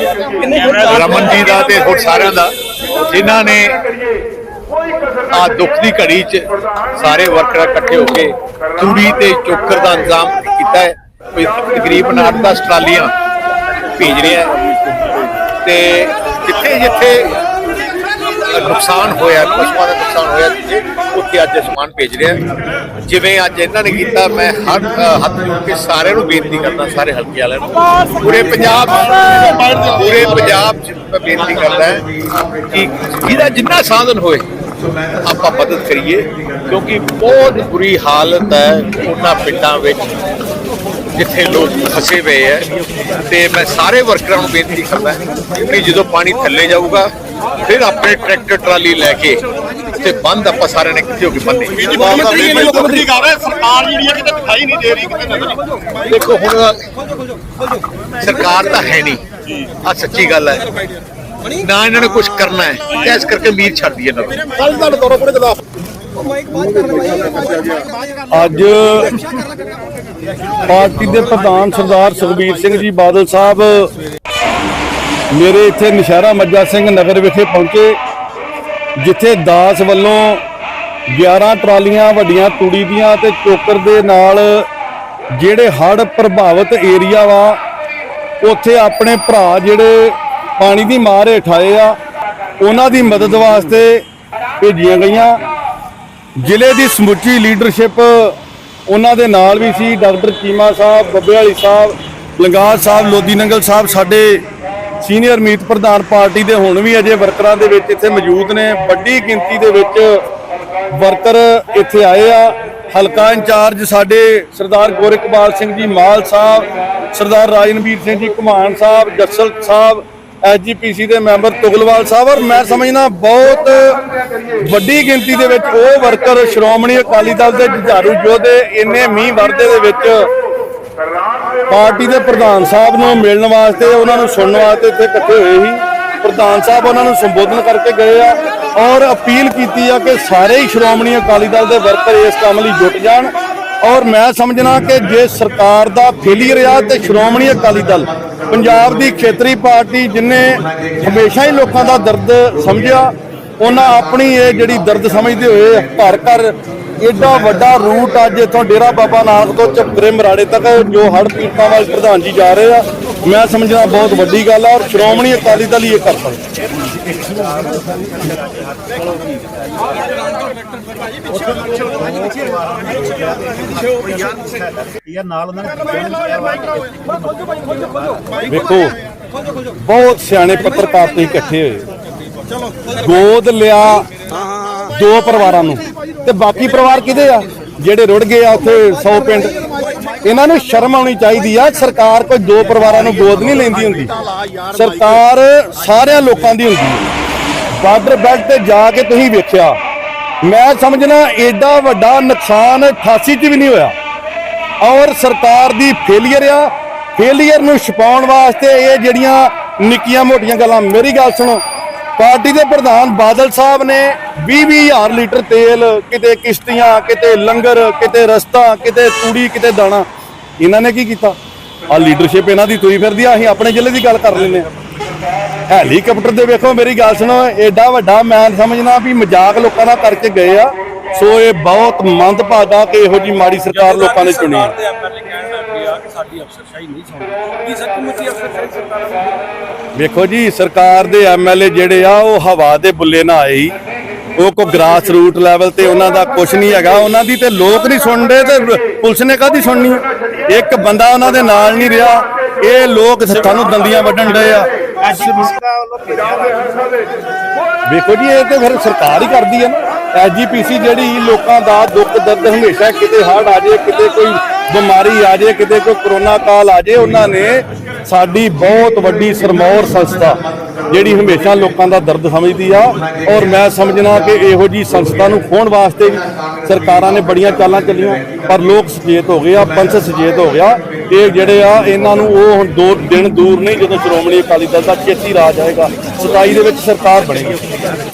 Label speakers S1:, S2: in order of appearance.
S1: ਰਮਨ ਜੀ ਦਾ ਤੇ ਹੋਰ ਸਾਰਿਆਂ ਦਾ। ਜਿਨ੍ਹਾਂ ਨੇ ਆ ਦੁੱਖ ਦੀ ਘੜੀ 'ਚ ਸਾਰੇ ਵਰਕਰ ਇਕੱਠੇ ਹੋ ਕੇ ਤੂੜੀ ਤੇ ਚੋਕਰ ਦਾ ਇੰਤਜ਼ਾਮ ਕੀਤਾ ਹੈ। ਤਕਰੀਬਨ 8-10 ਟਰਾਲੀਆਂ ਭੇਜ ਰਿਹਾ ਤੇ ਜਿੱਥੇ ਜਿੱਥੇ ਨੁਕਸਾਨ ਹੋਇਆ, ਪਸ਼ੂਆਂ ਦਾ ਨੁਕਸਾਨ ਹੋਇਆ ਜਿੱਥੇ ਉੱਥੇ ਅੱਜ ਸਮਾਨ ਭੇਜ ਰਿਹਾ ਹੈ। ਜਿਵੇਂ ਅੱਜ ਇਹਨਾਂ ਨੇ ਕੀਤਾ, ਮੈਂ ਹਰ ਹੱਥ ਜੋੜ ਕੇ ਸਾਰਿਆਂ ਨੂੰ ਬੇਨਤੀ ਕਰਦਾ, ਸਾਰੇ ਹਲਕੇ ਵਾਲਿਆਂ ਨੂੰ ਪੂਰੇ ਪੰਜਾਬ ਪੂਰੇ ਪੰਜਾਬ ਚ ਮੈਂ ਬੇਨਤੀ ਕਰਦਾ ਕਿ ਜਿਹਦਾ ਜਿੰਨਾ ਸਾਧਨ ਹੋਏ, ਆਪਾਂ ਮਦਦ ਕਰੀਏ, ਕਿਉਂਕਿ ਬਹੁਤ ਬੁਰੀ ਹਾਲਤ ਹੈ, ਉਹਨਾਂ ਪਿੰਡਾਂ ਵਿੱਚ ਜਿੱਥੇ ਲੋਕ ਫਸੇ ਹੋਏ ਹੈ ਤੇ ਮੈਂ ਸਾਰੇ ਵਰਕਰਾਂ ਨੂੰ ਬੇਨਤੀ ਕਰਦਾ ਕਿ ਜਦੋਂ ਪਾਣੀ ਥੱਲੇ ਜਾਊਗਾ ਫਿਰ ਆਪਣੇ ਟਰੈਕਟਰ ਟਰਾਲੀ ਲੈ ਕੇ ਤੇ ਬੰਦ ਆਪਾਂ ਸਾਰਿਆਂ ਨੇ ਕਿੱਥੇ ਹੋ ਕੇ ਬੰਨੇ
S2: ਮੁੱਖ ਕਰ ਰਿਹਾ ਸਰਕਾਰ ਜਿਹੜੀ ਹੈ ਕਿਤੇ ਦਿਖਾਈ ਨਹੀਂ ਦੇ ਰਹੀ ਕਿਤੇ ਨਜ਼ਰ ਨਹੀਂ।
S1: ਦੇਖੋ ਹੁਣ ਸਰਕਾਰ ਤਾਂ ਹੈ ਨਹੀਂ। ਆ ਸੱਚੀ ਗੱਲ ਹੈ। ਨਾ ਇਹਨਾਂ ਨੇ ਕੁਝ ਕਰਨਾ ਹੈ। ਇਸ ਕਰਕੇ ਉਮੀਦ ਛੱਡਦੀ ਇਹਨਾਂ ਨੂੰ।
S2: ਕੱਲ ਤੁਹਾਡੇ ਦੌਰਾ ਪੂਰੇ ਖਿਲਾਫ
S3: ਅੱਜ ਪਾਰਟੀ ਦੇ ਪ੍ਰਧਾਨ ਸਰਦਾਰ ਸੁਖਬੀਰ ਸਿੰਘ ਜੀ ਬਾਦਲ ਸਾਹਿਬ ਮੇਰੇ ਇੱਥੇ ਨਸ਼ਹਿਰਾ ਮੱਜਾ ਸਿੰਘ ਨਗਰ ਵਿਖੇ ਪਹੁੰਚੇ, ਜਿੱਥੇ ਦਾਸ ਵੱਲੋਂ 11 ਟਰਾਲੀਆਂ ਵੱਡੀਆਂ ਤੂੜੀ ਦੀਆਂ ਤੇ ਚੋਕਰ ਦੇ ਨਾਲ ਜਿਹੜੇ ਹੜ੍ਹ ਪ੍ਰਭਾਵਿਤ ਏਰੀਆ ਵਾ, ਉੱਥੇ ਆਪਣੇ ਭਰਾ ਜਿਹੜੇ ਪਾਣੀ ਦੀ ਮਾਰ ਹੇਠ ਆਏ ਆ, ਉਹਨਾਂ ਦੀ ਮਦਦ ਵਾਸਤੇ ਭੇਜੀਆਂ ਗਈਆਂ। ਜ਼ਿਲ੍ਹੇ ਦੀ ਸਮੁੱਚੀ ਲੀਡਰਸ਼ਿਪ ਉਹਨਾਂ ਦੇ ਨਾਲ ਵੀ ਸੀ, ਡਾਕਟਰ ਚੀਮਾ ਸਾਹਿਬ, ਬੱਬੇ ਵਾਲੀ ਸਾਹਿਬ ਲੰਗਾਲ ਸਾਹਿਬ ਲੋਦੀ ਨੰਗਲ ਸਾਹਿਬ, ਸਾਡੇ ਸੀਨੀਅਰ ਮੀਤ ਪ੍ਰਧਾਨ ਪਾਰਟੀ ਦੇ ਹੁਣ ਵੀ ਅਜੇ ਵਰਕਰਾਂ ਦੇ ਵਿੱਚ ਇੱਥੇ ਮੌਜੂਦ ਨੇ। ਵੱਡੀ ਗਿਣਤੀ ਦੇ ਵਿੱਚ ਵਰਕਰ ਇੱਥੇ ਆਏ ਆ। ਹਲਕਾ ਇੰਚਾਰਜ ਸਾਡੇ ਸਰਦਾਰ ਗੋਰਖਪਾਲ ਸਿੰਘ ਜੀ ਮਾਲ ਸਾਹਿਬ, ਸਰਦਾਰ ਰਾਜਨਵੀਰ ਸਿੰਘ ਜੀ ਘੁਮਾਨ ਸਾਹਿਬ, ਜੱਸਲ ਸਾਹਿਬ ਐਸਜੀਪੀਸੀ ਦੇ ਮੈਂਬਰ ਤੁਗਲਵਾਲ ਸਾਹਿਬ ਔਰ ਮੈਂ ਸਮਝਣਾ ਬਹੁਤ ਵੱਡੀ ਗਿਣਤੀ ਦੇ ਵਿੱਚ ਉਹ ਵਰਕਰ ਸ਼੍ਰੋਮਣੀ ਅਕਾਲੀ ਦਲ ਦੇ ਜੁਝਾਰੂ ਯੋਧੇ ਇੰਨੇ ਮੀਂਹ ਵਰਦੇ ਦੇ ਵਿੱਚ ਪਾਰਟੀ ਦੇ ਪ੍ਰਧਾਨ ਸਾਹਿਬ ਨੂੰ ਮਿਲਣ ਵਾਸਤੇ, ਉਹਨਾਂ ਨੂੰ ਸੁਣਨ ਵਾਸਤੇ ਇੱਥੇ ਇਕੱਠੇ ਹੋਏ ਸੀ। ਪ੍ਰਧਾਨ ਸਾਹਿਬ ਉਹਨਾਂ ਨੂੰ ਸੰਬੋਧਨ ਕਰਕੇ ਗਏ ਆ ਔਰ ਅਪੀਲ ਕੀਤੀ ਆ ਕਿ ਸਾਰੇ ਹੀ ਸ਼੍ਰੋਮਣੀ ਅਕਾਲੀ ਦਲ ਦੇ ਵਰਕਰ ਇਸ ਕੰਮ ਲਈ ਜੁਟ ਜਾਣ। ਔਰ ਮੈਂ ਸਮਝਣਾ ਕਿ ਜੇ ਸਰਕਾਰ ਦਾ ਫੇਲੀਅਰ ਆ ਤੇ ਸ਼੍ਰੋਮਣੀ ਅਕਾਲੀ ਦਲ ਪੰਜਾਬ ਦੀ ਖੇਤਰੀ ਪਾਰਟੀ ਜਿਨੇ ਹਮੇਸ਼ਾ ਹੀ ਲੋਕਾਂ ਦਾ ਦਰਦ ਸਮਝਿਆ, ਉਹਨਾਂ ਆਪਣੀ ਇਹ ਜਿਹੜੀ ਦਰਦ ਸਮਝਦੇ ਹੋਏ ਘਰ ਘਰ ਏਡਾ ਵੱਡਾ ਰੂਟ ਅੱਜ ਇੱਥੋਂ ਡੇਰਾ ਬਾਬਾ ਨਾਨਕ ਤੋਂ ਚੱਕਰੇ ਮਰਾੜੇ ਤੱਕ ਜੋ ਹੜ੍ਹ ਪੀੜਤਾਂ ਵਾਲੇ ਪ੍ਰਧਾਨ ਜੀ ਜਾ ਰਹੇ ਆ, ਮੈਂ ਸਮਝਣਾ ਬਹੁਤ ਵੱਡੀ ਗੱਲ ਆ ਔਰ ਸ਼੍ਰੋਮਣੀ ਅਕਾਲੀ ਦਲ ਹੀ ਇਹ ਕਰ ਸਕਦਾ।
S2: ਯਾਰ ਨਾਲ ਉਹਨਾਂ ਨੇ
S3: ਵੇਖੋ, ਬਹੁਤ ਸਿਆਣੇ ਪੱਤਰਕਾਰ ਤੁਸੀਂ ਇਕੱਠੇ ਹੋਏ ਗੋਦ ਲਿਆ ਦੋ ਪਰਿਵਾਰਾਂ ਨੂੰ ਤੇ ਬਾਕੀ ਪਰਿਵਾਰ ਕਿਹਦੇ ਆ? ਜਿਹੜੇ ਰੁੜ ਗਏ ਆ ਉੱਥੇ 100 ਪਿੰਡ। ਇਹਨਾਂ ਨੂੰ ਸ਼ਰਮ ਆਉਣੀ ਚਾਹੀਦੀ ਆ, ਸਰਕਾਰ ਕੋਈ ਦੋ ਪਰਿਵਾਰਾਂ ਨੂੰ ਗੋਦ ਨਹੀਂ ਲੈਂਦੀ ਹੁੰਦੀ। ਸਰਕਾਰ ਸਾਰਿਆਂ ਲੋਕਾਂ ਦੀ ਹੁੰਦੀ ਹੈ। ਬਾਰਡਰ ਬੈਲਟ ਤੇ ਜਾ ਕੇ ਤੁਸੀਂ ਵੇਖਿਆ ਮੈਂ ਸਮਝਣਾ ਐਡਾ ਵੱਡਾ ਨੁਕਸਾਨ 88 ਚ ਵੀ ਨਹੀਂ ਹੋਇਆ। ਔਰ ਸਰਕਾਰ ਦੀ ਫੇਲੀਅਰ ਆ। ਫੇਲੀਅਰ ਨੂੰ ਛਪਾਉਣ ਵਾਸਤੇ ਇਹ ਜਿਹੜੀਆਂ ਨਿੱਕੀਆਂ ਮੋਟੀਆਂ ਗੱਲਾਂ, ਮੇਰੀ ਗੱਲ ਸੁਣੋ। ਪਾਰਟੀ ਦੇ ਪ੍ਰਧਾਨ ਬਾਦਲ ਸਾਹਿਬ ਨੇ 20 ਹਜ਼ਾਰ ਲੀਟਰ ਤੇਲ, ਕਿਤੇ ਕਿਸ਼ਤੀਆਂ, ਕਿਤੇ ਲੰਗਰ, ਕਿਤੇ ਰਸਤਾ, ਕਿਤੇ ਤੂੜੀ, ਕਿਤੇ ਦਾਣਾ। ਇਹਨਾਂ ਨੇ ਕੀ ਕੀਤਾ? ਆ ਲੀਡਰਸ਼ਿਪ ਇਹਨਾਂ ਦੀ ਤੁਰੀ ਫਿਰਦੀ ਆ, ਅਸੀਂ ਆਪਣੇ ਜ਼ਿਲ੍ਹੇ ਦੀ ਗੱਲ ਕਰ ਲੈਂਦੇ ਆ ਹੈਲੀਕਾਪਟਰ ਦੇ ਵੇਖੋ ਮੇਰੀ ਗੱਲ ਸੁਣੋ ਐਡਾ ਵੱਡਾ ਮੈਂ ਸਮਝਣਾ ਵੀ ਮਜ਼ਾਕ ਲੋਕਾਂ ਨਾਲ ਕਰਕੇ ਗਏ ਆ। ਸੋ ਇਹ ਬਹੁਤ ਮੰਦਭਾਗਾ ਕਿ ਇਹੋ ਜੀ ਮਾੜੀ ਸਰਕਾਰ ਲੋਕਾਂ ਨੇ ਚੁਣੀ। ਹੈ? ਵੇਖੋ ਜੀ ਸਰਕਾਰ ਦੇ ਐਮਐਲਏ ਜਿਹੜੇ ਆ ਉਹ ਹਵਾ ਦੇ ਬੁੱਲੇ ਨਾ ਆਏ ਹੀ। ਉਹ ਕੋ ਗ੍ਰਾਸ ਰੂਟ ਲੈਵਲ ਤੇ ਉਹਨਾਂ ਦਾ ਕੁਝ ਨਹੀਂ ਹੈਗਾ। ਉਹਨਾਂ ਦੀ ਤੇ ਲੋਕ ਨਹੀਂ ਸੁਣਦੇ ਤੇ ਪੁਲਿਸ ਨੇ ਕਾਦੀ ਸੁਣਨੀ? ਹੈ? ਇੱਕ ਬੰਦਾ ਉਹਨਾਂ ਦੇ ਨਾਲ ਨਹੀਂ ਰਿਹਾ। ਇਹ ਲੋਕ ਹੱਥਾਂ ਨੂੰ ਦੰਦੀਆਂ ਵੱਢਣ ਡਏ ਆ। ਵੇਖੋ ਜੀ, ਇਹ ਤੇ ਫਿਰ ਸਰਕਾਰ ਹੀ ਕਰਦੀ ਹੈ ਨਾ। ਐਜੀਪੀਸੀ ਜਿਹੜੀ ਲੋਕਾਂ ਦਾ ਦੁੱਖ ਦਰਦ ਹਮੇਸ਼ਾ ਕਿਤੇ ਹੜ੍ਹ ਆ ਜਾਏ, ਕਿਤੇ ਕੋਈ ਬਿਮਾਰੀ ਆ ਜਾਏ, ਕਿਤੇ ਕੋਈ ਕਰੋਨਾ ਕਾਲ ਆ ਜਾਏ, ਉਹਨਾਂ ਨੇ ਸਾਡੀ ਬਹੁਤ ਵੱਡੀ ਸਰਮੌਰ ਸੰਸਥਾ ਜਿਹੜੀ ਹਮੇਸ਼ਾ ਲੋਕਾਂ ਦਾ ਦਰਦ ਸਮਝਦੀ ਆ। ਔਰ ਮੈਂ ਸਮਝਣਾ ਕਿ ਇਹੋ ਜੀ ਸੰਸਥਾ ਨੂੰ ਖੋਣ ਵਾਸਤੇ ਸਰਕਾਰਾਂ ਨੇ ਬੜੀਆਂ ਚਾਲਾਂ ਚੱਲੀਆਂ। ਪਰ ਲੋਕ ਸੁਚੇਤ ਹੋ ਗਏ ਆ, ਪੰਥ ਸੁਚੇਤ ਹੋ ਗਿਆ। ਇਹ ਜਿਹੜੇ ਆ, ਇਹਨਾਂ ਨੂੰ ਉਹ ਹੁਣ ਦੋ ਦਿਨ ਦੂਰ ਨਹੀਂ, ਜਦੋਂ ਸ਼੍ਰੋਮਣੀ ਅਕਾਲੀ ਦਲ ਦਾ ਚੇਤੀ ਰਾਜ ਆਏਗਾ। 27 ਦੇ ਵਿੱਚ ਸਰਕਾਰ ਬਣੇਗੀ।